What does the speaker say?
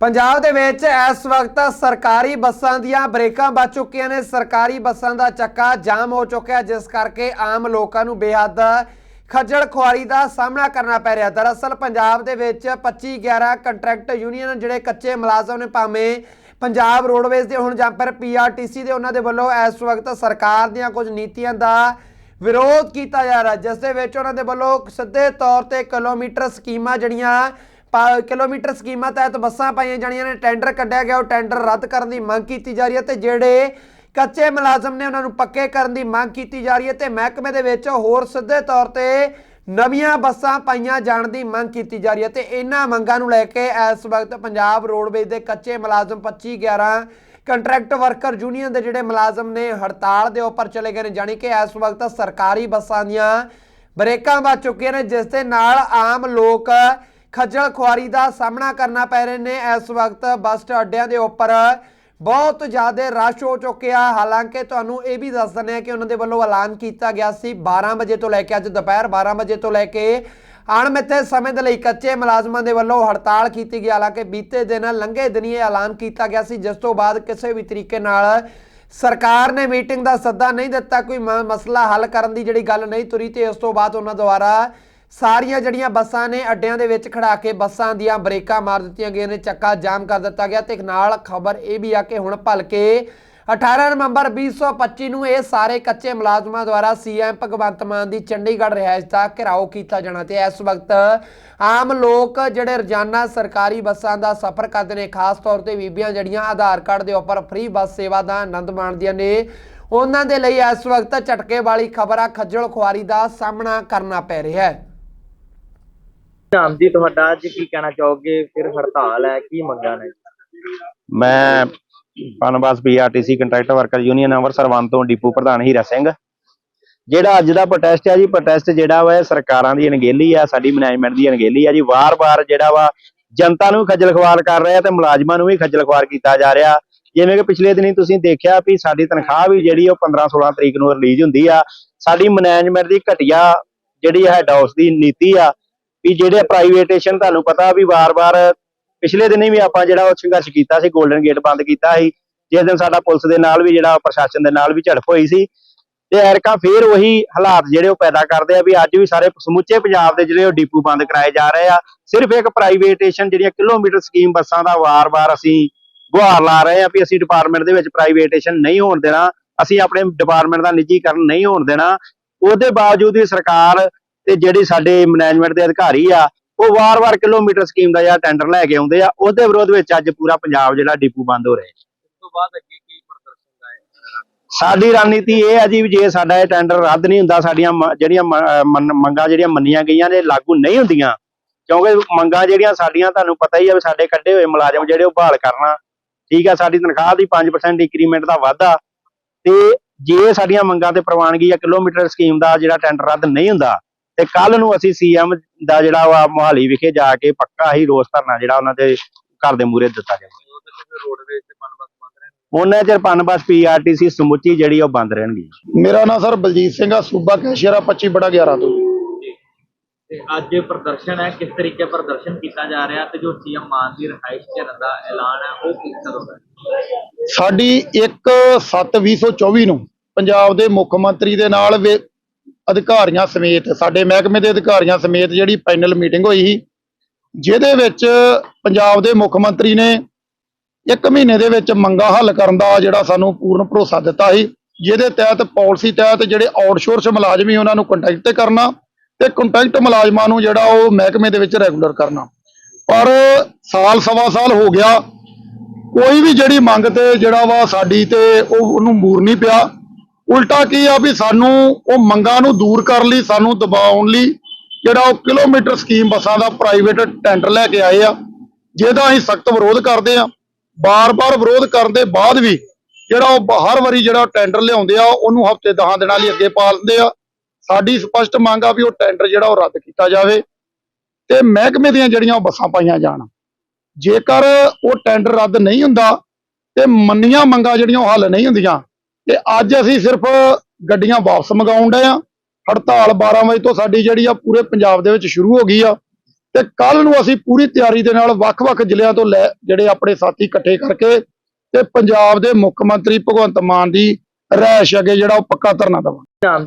ਪੰਜਾਬ ਦੇ ਵਿੱਚ ਇਸ ਵਕਤ ਸਰਕਾਰੀ ਬੱਸਾਂ ਦੀਆਂ ਬ੍ਰੇਕਾਂ ਵੱਜ ਚੁੱਕੀਆਂ ਨੇ। ਸਰਕਾਰੀ ਬੱਸਾਂ ਦਾ ਚੱਕਾ ਜਾਮ ਹੋ ਚੁੱਕਿਆ, ਜਿਸ ਕਰਕੇ ਆਮ ਲੋਕਾਂ ਨੂੰ ਬੇਹੱਦ ਖੱਜਲ ਖੁਆਰੀ ਦਾ ਸਾਹਮਣਾ ਕਰਨਾ ਪੈ ਰਿਹਾ। ਦਰਅਸਲ ਪੰਜਾਬ ਦੇ ਵਿੱਚ 25 11 ਕੰਟਰੈਕਟ ਯੂਨੀਅਨ ਜਿਹੜੇ ਕੱਚੇ ਮੁਲਾਜ਼ਮ ਨੇ, ਭਾਵੇਂ ਪੰਜਾਬ ਰੋਡਵੇਜ਼ ਦੇ ਹੁਣ ਜਾਂ ਫਿਰ ਪੀਆਰਟੀਸੀ ਦੇ, ਉਹਨਾਂ ਦੇ ਵੱਲੋਂ ਇਸ ਵਕਤ ਸਰਕਾਰ ਦੀਆਂ ਕੁਝ ਨੀਤੀਆਂ ਦਾ ਵਿਰੋਧ ਕੀਤਾ ਜਾ ਰਿਹਾ। ਜਿਸ ਦੇ ਵਿੱਚ ਉਹਨਾਂ ਦੇ ਵੱਲੋਂ ਸਿੱਧੇ ਤੌਰ ਤੇ ਕਿਲੋਮੀਟਰ ਸਕੀਮਾਂ ਜਿਹੜੀਆਂ ਕਿਲੋਮੀਟਰ ਸਕੀਮਾਂ ਤਹਿਤ ਬੱਸਾਂ ਪਾਈਆਂ ਜਾਣੀਆਂ ਨੇ, ਟੈਂਡਰ ਕੱਢਿਆ ਗਿਆ, ਉਹ ਟੈਂਡਰ ਰੱਦ ਕਰਨ ਦੀ ਮੰਗ ਕੀਤੀ ਜਾ ਰਹੀ ਹੈ ਤੇ ਜਿਹੜੇ ਕੱਚੇ ਮੁਲਾਜ਼ਮ ਨੇ ਉਹਨਾਂ ਨੂੰ ਪੱਕੇ ਕਰਨ ਦੀ ਮੰਗ ਕੀਤੀ ਜਾ ਰਹੀ ਹੈ ਤੇ ਮਹਿਕਮੇ ਦੇ ਵਿੱਚ ਹੋਰ ਸਿੱਧੇ ਤੌਰ ਤੇ ਨਵੀਆਂ ਬੱਸਾਂ ਪਾਈਆਂ ਜਾਣ ਦੀ ਮੰਗ ਕੀਤੀ ਜਾ ਰਹੀ ਹੈ ਤੇ ਇਹਨਾਂ ਮੰਗਾਂ ਨੂੰ ਲੈ ਕੇ ਇਸ ਵਕਤ ਪੰਜਾਬ ਰੋਡਵੇਜ਼ ਦੇ ਕੱਚੇ ਮੁਲਾਜ਼ਮ 25 11 ਕੰਟਰੈਕਟ ਵਰਕਰ ਯੂਨੀਅਨ ਦੇ ਜਿਹੜੇ ਮੁਲਾਜ਼ਮ ਨੇ ਹੜਤਾਲ ਦੇ ਉੱਪਰ ਚਲੇ ਗਏ ਨੇ, ਜਾਣੀ ਕਿ ਇਸ ਵਕਤ ਸਰਕਾਰੀ ਬੱਸਾਂ ਦੀਆਂ ਬ੍ਰੇਕਾਂ ਵੱਜ ਚੁੱਕੀਆਂ ਨੇ, ਜਿਸ ਦੇ ਨਾਲ ਆਮ ਲੋਕ ਖੱਜਲ ਖੁਆਰੀ ਦਾ ਸਾਹਮਣਾ ਕਰਨਾ ਪੈ ਰਹੇ ਨੇ। ਇਸ ਵਕਤ ਬੱਸ ਅੱਡਿਆਂ ਦੇ ਉੱਪਰ ਬਹੁਤ ਜ਼ਿਆਦਾ ਰਸ਼ ਹੋ ਚੁੱਕਿਆ। ਹਾਲਾਂਕਿ ਤੁਹਾਨੂੰ ਇਹ ਵੀ ਦੱਸ ਦਿੰਦੇ ਆ ਕਿ ਉਹਨਾਂ ਦੇ ਵੱਲੋਂ ਐਲਾਨ ਕੀਤਾ ਗਿਆ ਸੀ 12 ਵਜੇ ਤੋਂ ਲੈ ਕੇ ਅੱਜ ਦੁਪਹਿਰ 12 ਵਜੇ ਤੋਂ ਲੈ ਕੇ ਅਣਮਿੱਥੇ ਸਮੇਂ ਦੇ ਲਈ ਕੱਚੇ ਮੁਲਾਜ਼ਮਾਂ ਦੇ ਵੱਲੋਂ ਹੜਤਾਲ ਕੀਤੀ ਗਈ। ਹਾਲਾਂਕਿ ਬੀਤੇ ਦਿਨ ਲੰਘੇ ਦਿਨੀ ਇਹ ਐਲਾਨ ਕੀਤਾ ਗਿਆ ਸੀ। ਜਿਸ ਤੋਂ ਬਾਅਦ ਕਿਸੇ ਵੀ ਤਰੀਕੇ ਨਾਲ ਸਰਕਾਰ ਨੇ ਮੀਟਿੰਗ ਦਾ ਸੱਦਾ ਨਹੀਂ ਦਿੱਤਾ। ਕੋਈ ਮ- ਮਸਲਾ ਹੱਲ ਕਰਨ ਦੀ ਜਿਹੜੀ ਗੱਲ ਨਹੀਂ ਤੁਰੀ ਤੇ ਉਸ ਤੋਂ ਬਾਅਦ ਉਹਨਾਂ ਦੁਆਰਾ ਸਾਰੀਆਂ ਜਿਹੜੀਆਂ ਬੱਸਾਂ ਨੇ ਅੱਡਿਆਂ ਦੇ ਵਿੱਚ ਖੜਾ ਕੇ ਬੱਸਾਂ ਦੀਆਂ ਬ੍ਰੇਕਾਂ ਮਾਰ ਦਿੱਤੀਆਂ ਗਈਆਂ ਨੇ, ਚੱਕਾ ਜਾਮ ਕਰ ਦਿੱਤਾ ਗਿਆ ਤੇ ਨਾਲ ਖਬਰ ਇਹ ਵੀ ਆ ਕਿ ਹੁਣ ਭਲਕੇ 18 ਨਵੰਬਰ 2025 ਨੂੰ ਇਹ ਸਾਰੇ ਕੱਚੇ ਮੁਲਾਜ਼ਮਾਂ ਦੁਆਰਾ ਸੀਐਮ ਭਗਵੰਤ ਮਾਨ ਦੀ ਚੰਡੀਗੜ੍ਹ ਰਿਹਾਇਸ਼ ਦਾ ਘਿਰਾਓ ਕੀਤਾ ਜਾਣਾ ਤੇ ਇਸ ਵਕਤ ਆਮ ਲੋਕ ਜਿਹੜੇ ਰੋਜ਼ਾਨਾ ਸਰਕਾਰੀ ਬੱਸਾਂ ਦਾ ਸਫ਼ਰ ਕਰਦੇ ਨੇ, ਖਾਸ ਤੌਰ ਤੇ ਬੀਬੀਆਂ ਜਿਹੜੀਆਂ ਆਧਾਰ ਕਾਰਡ ਦੇ ਉੱਪਰ ਫ੍ਰੀ ਬੱਸ ਸੇਵਾ ਦਾ ਆਨੰਦ ਮਾਣਦੀਆਂ ਨੇ, ਉਹਨਾਂ ਦੇ ਲਈ ਇਸ ਵਕਤ ਝਟਕੇ ਵਾਲੀ ਖਬਰ ਆ, ਖੱਜਲ ਖੁਆਰੀ ਦਾ ਸਾਹਮਣਾ ਕਰਨਾ ਪੈ ਰਿਹਾ ਹੈ। ਨਾਮ ਜੀ ਤੁਹਾਡਾ ਅੱਜ ਕੀ ਕਹਿਣਾ ਚਾਹੋਗੇ? ਫਿਰ ਹੜਤਾਲ ਹੈ, ਕੀ ਮੰਗਾਂ ਨੇ? ਮੈਂ Panwas PRTC contract worker union Amritsar one ਤੋਂ ਡਿਪੂ ਪ੍ਰਧਾਨ ਹੀਰਾ ਸਿੰਘ। ਜਿਹੜਾ ਅੱਜ ਦਾ ਪ੍ਰੋਟੈਸਟ ਹੈ ਜੀ ਪ੍ਰੋਟੈਸਟ ਜਿਹੜਾ ਵਾ ਸਰਕਾਰਾਂ ਦੀ ਅਣਗਹਿਲੀ ਆ, ਸਾਡੀ ਮੈਨੇਜਮੈਂਟ ਦੀ ਅਣਗਹਿਲੀ ਆ ਜੀ। ਵਾਰ-ਵਾਰ ਜਿਹੜਾ ਵਾ ਜਨਤਾ ਨੂੰ ਖੱਜਲ ਖਵਾਰ ਕਰ ਰਿਹਾ ਤੇ ਮੁਲਾਜ਼ਮਾਂ ਨੂੰ ਵੀ ਖੱਜਲ ਖਵਾਰ ਕੀਤਾ ਜਾ ਰਿਹਾ। ਜਿਵੇਂ ਕਿ ਪਿਛਲੇ ਦਿਨੀ ਤੁਸੀਂ ਦੇਖਿਆ ਵੀ ਸਾਡੀ ਤਨਖਾਹ ਵੀ ਜਿਹੜੀ ਉਹ 15-16 ਤਰੀਕ ਨੂੰ ਰਿਲੀਜ਼ ਹੁੰਦੀ ਆ। ਸਾਡੀ ਮੈਨੇਜਮੈਂਟ ਦੀ ਘਟੀਆ ਜਿਹੜੀ ਹੈਡ ਹਾਊਸ ਦੀ ਨੀਤੀ ਆ ਵੀ ਜਿਹੜੇ ਪ੍ਰਾਈਵੇਟੇਸ਼ਨ ਤੁਹਾਨੂੰ ਪਤਾ ਵੀ ਵਾਰ-ਵਾਰ ਪਿਛਲੇ ਦਿਨੀ ਵੀ ਆਪਾਂ ਜਿਹੜਾ ਉਹ ਸੰਘਰਸ਼ ਕੀਤਾ ਸੀ 골ਡਨ ਗੇਟ ਬੰਦ ਕੀਤਾ ਸੀ, ਜਿਸ ਦਿਨ ਸਾਡਾ ਪੁਲਿਸ ਦੇ ਨਾਲ ਵੀ ਜਿਹੜਾ ਪ੍ਰਸ਼ਾਸਨ ਦੇ ਨਾਲ ਵੀ ਝੜਪ ਹੋਈ ਸੀ ਤੇ ਐਰਕਾ ਫੇਰ ਉਹੀ ਹਾਲਾਤ ਜਿਹੜੇ ਉਹ ਪੈਦਾ ਕਰਦੇ ਆ ਵੀ ਅੱਜ ਵੀ ਸਾਰੇ ਸਮੁੱਚੇ ਪੰਜਾਬ ਦੇ ਜਿਹੜੇ ਉਹ ਡਿਪੂ ਬੰਦ ਕਰਾਏ ਜਾ ਰਹੇ ਆ। ਸਿਰਫ ਇੱਕ ਪ੍ਰਾਈਵੇਟੇਸ਼ਨ ਜਿਹੜੀਆਂ ਕਿਲੋਮੀਟਰ ਸਕੀਮ ਬੱਸਾਂ ਦਾ ਵਾਰ-ਵਾਰ ਅਸੀਂ ਗੁਹਾਰ ਲਾ ਰਹੇ ਆ ਵੀ ਅਸੀਂ ਡਿਪਾਰਟਮੈਂਟ ਦੇ ਵਿੱਚ ਪ੍ਰਾਈਵੇਟੇਸ਼ਨ ਨਹੀਂ ਹੋਣ ਦੇਣਾ, ਅਸੀਂ ਆਪਣੇ ਡਿਪਾਰਟਮੈਂਟ ਦਾ ਨਿੱਜੀਕਰਨ ਨਹੀਂ ਹੋਣ ਦੇਣਾ। ਉਹਦੇ ਬਾਵਜੂਦ ਵੀ ਸਰਕਾਰ ਤੇ ਜਿਹੜੀ ਸਾਡੇ ਮੈਨੇਜਮੈਂਟ ਦੇ ਅਧਿਕਾਰੀ ਆ ਉਹ ਵਾਰ-ਵਾਰ ਕਿਲੋਮੀਟਰ ਸਕੀਮ ਦਾ ਜਿਹੜਾ ਟੈਂਡਰ ਲੈ ਕੇ ਆਉਂਦੇ ਆ ਉਹਦੇ ਵਿਰੋਧ ਵਿੱਚ ਅੱਜ ਪੂਰਾ ਪੰਜਾਬ ਜਿਹੜਾ ਡਿਪੂ ਬੰਦ ਹੋ ਰਿਹਾ ਹੈ। ਇਸ ਤੋਂ ਬਾਅਦ ਅੱਗੇ ਕੀ ਪ੍ਰਦਰਸ਼ਨ ਦਾ ਹੈ? ਸਾਡੀ ਰਣਨੀਤੀ ਇਹ ਹੈ ਜੀ ਵੀ ਜੇ ਸਾਡਾ ਇਹ ਟੈਂਡਰ ਰੱਦ ਨਹੀਂ ਹੁੰਦਾ ਸਾਡੀਆਂ ਜਿਹੜੀਆਂ ਮੰਗਾਂ ਜਿਹੜੀਆਂ ਮੰਨੀਆਂ ਗਈਆਂ ਨੇ ਲਾਗੂ ਨਹੀਂ ਹੁੰਦੀਆਂ ਕਿਉਂਕਿ ਮੰਗਾਂ ਜਿਹੜੀਆਂ ਸਾਡੀਆਂ ਤੁਹਾਨੂੰ ਪਤਾ ਹੀ ਹੈ ਵੀ ਸਾਡੇ ਕੱਢੇ ਹੋਏ ਮੁਲਾਜ਼ਮ ਜਿਹੜੇ ਉਹ ਬਹਾਲ ਕਰਨਾ। ਠੀਕ ਹੈ ਸਾਡੀ ਤਨਖਾਹ ਦੀ 5% ਇੰਕਰੀਮੈਂਟ ਦਾ ਵਾਧਾ। ਤੇ ਜੇ ਸਾਡੀਆਂ ਮੰਗਾਂ ਤੇ ਪ੍ਰਵਾਨਗੀ ਆ ਕਿਲੋਮੀਟਰ ਸਕੀਮ ਦਾ ਜਿਹੜਾ ਟੈਂਡਰ ਰੱਦ ਨਹੀਂ ਹੁੰਦਾ ਤੇ ਕੱਲ ਨੂੰ ਅਸੀਂ ਸੀਐਮ ਦਾ ਜਿਹੜਾ ਵਾ ਮੋਹਾਲੀ ਵਿਖੇ ਜਾ ਕੇ ਪੱਕਾ ਹੀ ਰੋਸ ਧਰਨਾ ਜਿਹੜਾ ਉਹਨਾਂ ਦੇ ਘਰ ਦੇ ਮੂਹਰੇ ਦਿੱਤਾ ਜਾਵੇ। ਉਹਨਾਂ ਚਿਰ ਪਨਬਸ ਪੀਆਰਟੀਸੀ ਸਮੁੱਚੀ ਜਿਹੜੀ ਉਹ ਬੰਦ ਰਹਿਣਗੀ। ਮੇਰਾ ਨਾਮ ਸਰ ਬਲਜੀਤ ਸਿੰਘ ਆ ਸੂਬਾ ਕੈਸ਼ੀਅਰ ਆ 25 ਬੜਾ 11 ਤੋਂ। ਤੇ ਅੱਜ ਇਹ ਪ੍ਰਦਰਸ਼ਨ ਹੈ ਕਿਸ ਤਰੀਕੇ ਪ੍ਰਦਰਸ਼ਨ ਕੀਤਾ ਜਾ ਰਿਹਾ ਤੇ ਜੋ ਸੀਐਮ ਮਾਨ ਦੀ ਰਿਹਾਇਸ਼ ਕਰਨ ਦਾ ਐਲਾਨ ਹੈ ਉਹ ਕਿਸ ਤਰ੍ਹਾਂ ਦਾ ਸਾਡੀ 1/7/2024 ਨੂੰ ਪੰਜਾਬ ਦੇ ਮੁੱਖ ਮੰਤਰੀ ਦੇ ਨਾਲ ਵੇ- ਅਧਿਕਾਰੀਆਂ ਸਮੇਤ, ਸਾਡੇ ਮਹਿਕਮੇ ਦੇ ਅਧਿਕਾਰੀਆਂ ਸਮੇਤ ਜਿਹੜੀ ਪੈਨਲ ਮੀਟਿੰਗ ਹੋਈ ਸੀ, ਜਿਹਦੇ ਵਿੱਚ ਪੰਜਾਬ ਦੇ ਮੁੱਖ ਮੰਤਰੀ ਨੇ ਇੱਕ ਮਹੀਨੇ ਦੇ ਵਿੱਚ ਮੰਗਾ ਹੱਲ ਕਰਨ ਦਾ ਜਿਹੜਾ ਸਾਨੂੰ ਪੂਰਨ ਭਰੋਸਾ ਦਿੱਤਾ ਸੀ, ਜਿਹਦੇ ਤਹਿਤ ਪਾਲਿਸੀ ਤਹਿਤ ਜਿਹੜੇ ਆਊਟਸੋਰਸ ਮੁਲਾਜ਼ਮ ਉਹਨਾਂ ਨੂੰ ਕੰਟੈਕਟ ਤੇ ਕਰਨਾ ਤੇ ਕੰਟੈਕਟ ਮੁਲਾਜ਼ਮਾਂ ਨੂੰ ਜਿਹੜਾ ਉਹ ਮਹਿਕਮੇ ਦੇ ਵਿੱਚ ਰੈਗੂਲਰ ਕਰਨਾ। ਪਰ ਸਾਲ ਸਵਾ ਸਾਲ ਹੋ ਗਿਆ, ਕੋਈ ਵੀ ਜਿਹੜੀ ਮੰਗ ਤੇ ਜਿਹੜਾ ਵਾ ਸਾਡੀ ਤੇ ਉਹ ਉਹਨੂੰ ਮੂਰ ਨਹੀਂ ਪਿਆ। ਉਲਟਾ ਕੀ ਆ ਵੀ ਸਾਨੂੰ ਉਹ ਮੰਗਾਂ ਨੂੰ ਦੂਰ ਕਰਨ ਲਈ, ਸਾਨੂੰ ਦਬਾਉਣ ਲਈ ਜਿਹੜਾ ਉਹ ਕਿਲੋਮੀਟਰ ਸਕੀਮ ਬੱਸਾਂ ਦਾ ਪ੍ਰਾਈਵੇਟ ਟੈਂਡਰ ਲੈ ਕੇ ਆਏ ਆ, ਜਿਹਦਾ ਅਸੀਂ ਸਖਤ ਵਿਰੋਧ ਕਰਦੇ ਆ। ਬਾਰ-ਬਾਰ ਵਿਰੋਧ ਕਰਨ ਦੇ ਬਾਅਦ ਵੀ ਜਿਹੜਾ ਉਹ ਹਰ ਵਾਰੀ ਜਿਹੜਾ ਟੈਂਡਰ ਲਿਆਉਂਦੇ ਆ, ਉਹਨੂੰ ਹਫ਼ਤੇ 10 ਦਿਨਾਂ ਲਈ ਅੱਗੇ ਪਾ ਲੈਂਦੇ ਆ। ਸਾਡੀ ਸਪਸ਼ਟ ਮੰਗ ਆ ਵੀ ਉਹ ਟੈਂਡਰ ਜਿਹੜਾ ਉਹ ਰੱਦ ਕੀਤਾ ਜਾਵੇ ਤੇ ਮਹਿਕਮੇ ਦੀਆਂ ਜਿਹੜੀਆਂ ਉਹ ਬੱਸਾਂ ਪਾਈਆਂ ਜਾਣ। ਜੇਕਰ ਉਹ ਟੈਂਡਰ ਰੱਦ ਨਹੀਂ ਹੁੰਦਾ ਤੇ ਮੰਨੀਆਂ ਮੰਗਾਂ ਜਿਹੜੀਆਂ ਉਹ ਹੱਲ ਨਹੀਂ ਹੁੰਦੀਆਂ ਤੇ ਅੱਜ ਅਸੀਂ ਸਿਰਫ ਗੱਡੀਆਂ ਵਾਪਸ ਮੰਗਾਉਣ ਡਏ ਆ ਹੜਤਾਲ 12 ਵਜੇ ਤੋਂ ਸਾਡੀ ਜਿਹੜੀ ਆ ਪੂਰੇ ਪੰਜਾਬ ਦੇ ਵਿੱਚ ਸ਼ੁਰੂ ਹੋ ਗਈ ਆ। ਤੇ ਕੱਲ ਨੂੰ ਅਸੀਂ ਪੂਰੀ ਤਿਆਰੀ ਦੇ ਨਾਲ ਵੱਖ-ਵੱਖ ਜ਼ਿਲ੍ਹਿਆਂ ਤੋਂ ਲੈ ਜਿਹੜੇ ਆਪਣੇ ਸਾਥੀ ਇਕੱਠੇ ਕਰਕੇ ਤੇ ਪੰਜਾਬ ਦੇ ਮੁੱਖ ਮੰਤਰੀ ਭਗਵੰਤ ਮਾਨ ਦੀ ਰਹਿਸ਼ ਅੱਗੇ ਜਿਹੜਾ ਉਹ ਪੱਕਾ ਧਰਨਾ ਦੇਵਾਂਗੇ।